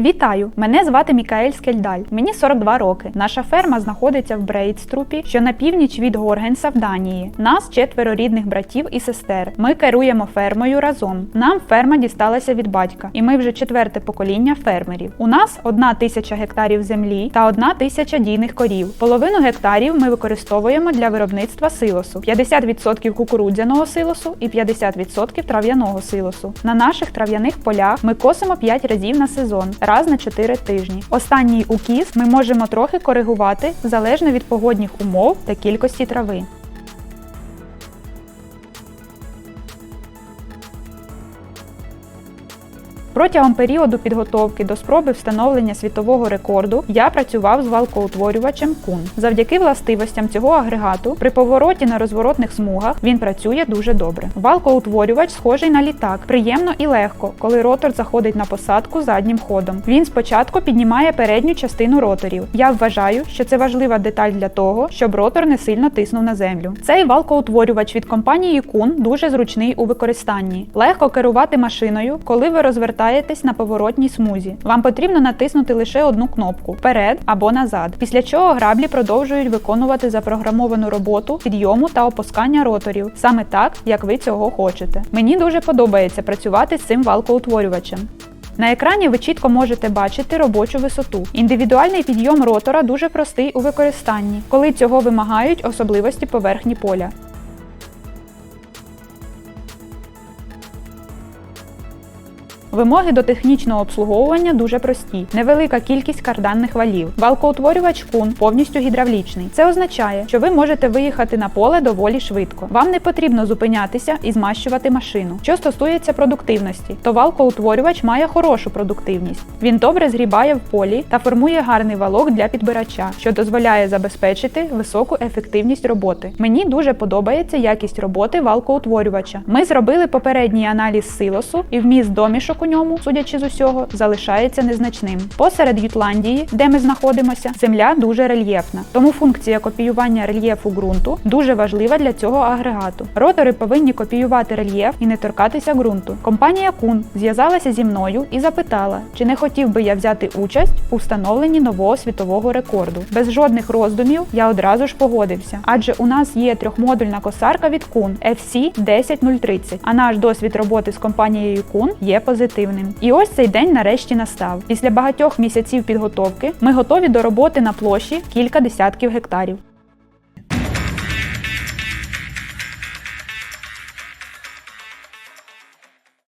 Вітаю! Мене звати Мікаель Скельдаль. Мені 42 роки. Наша ферма знаходиться в Брейдструпі, що на північ від Горгенса в Данії. Нас четверо рідних братів і сестер. Ми керуємо фермою разом. Нам ферма дісталася від батька, і ми вже четверте покоління фермерів. У нас одна тисяча гектарів землі та одна тисяча дійних корів. Половину гектарів ми використовуємо для виробництва силосу, 50% кукурудзяного силосу і 50% трав'яного силосу. На наших трав'яних полях ми косимо 5 разів на сезон, раз на 4 тижні. Останній укіс ми можемо трохи коригувати залежно від погодних умов та кількості трави. Протягом періоду підготовки до спроби встановлення світового рекорду я працював з валкоутворювачем Кун. Завдяки властивостям цього агрегату при повороті на розворотних смугах він працює дуже добре. Валкоутворювач схожий на літак, приємно і легко, коли ротор заходить на посадку заднім ходом. Він спочатку піднімає передню частину роторів. Я вважаю, що це важлива деталь для того, щоб ротор не сильно тиснув на землю. Цей валкоутворювач від компанії Кун дуже зручний у використанні. Легко керувати машиною, коли ви розвертаєтесь на поворотній смузі. Вам потрібно натиснути лише одну кнопку вперед або назад. Після чого граблі продовжують виконувати запрограмовану роботу підйому та опускання роторів, саме так, як ви цього хочете. Мені дуже подобається працювати з цим валкоутворювачем. На екрані ви чітко можете бачити робочу висоту. Індивідуальний підйом ротора дуже простий у використанні, коли цього вимагають особливості поверхні поля. Вимоги до технічного обслуговування дуже прості: невелика кількість карданних валів. Валкоутворювач кун повністю гідравлічний. Це означає, що ви можете виїхати на поле доволі швидко. Вам не потрібно зупинятися і змащувати машину. Що стосується продуктивності, то валкоутворювач має хорошу продуктивність. Він добре згрібає в полі та формує гарний валок для підбирача, що дозволяє забезпечити високу ефективність роботи. Мені дуже подобається якість роботи валкоутворювача. Ми зробили попередній аналіз силосу і вміст домішок у ньому, судячи з усього, залишається незначним. Посеред Ютландії, де ми знаходимося, земля дуже рельєфна, тому функція копіювання рельєфу ґрунту дуже важлива для цього агрегату. Ротори повинні копіювати рельєф і не торкатися ґрунту. Компанія Кун зв'язалася зі мною і запитала, чи не хотів би я взяти участь у встановленні нового світового рекорду. Без жодних роздумів я одразу ж погодився, адже у нас є трьохмодульна косарка від Кун FC 10030, а наш досвід роботи з компанією Кун є позитивним. І ось цей день нарешті настав. Після багатьох місяців підготовки ми готові до роботи на площі кілька десятків гектарів.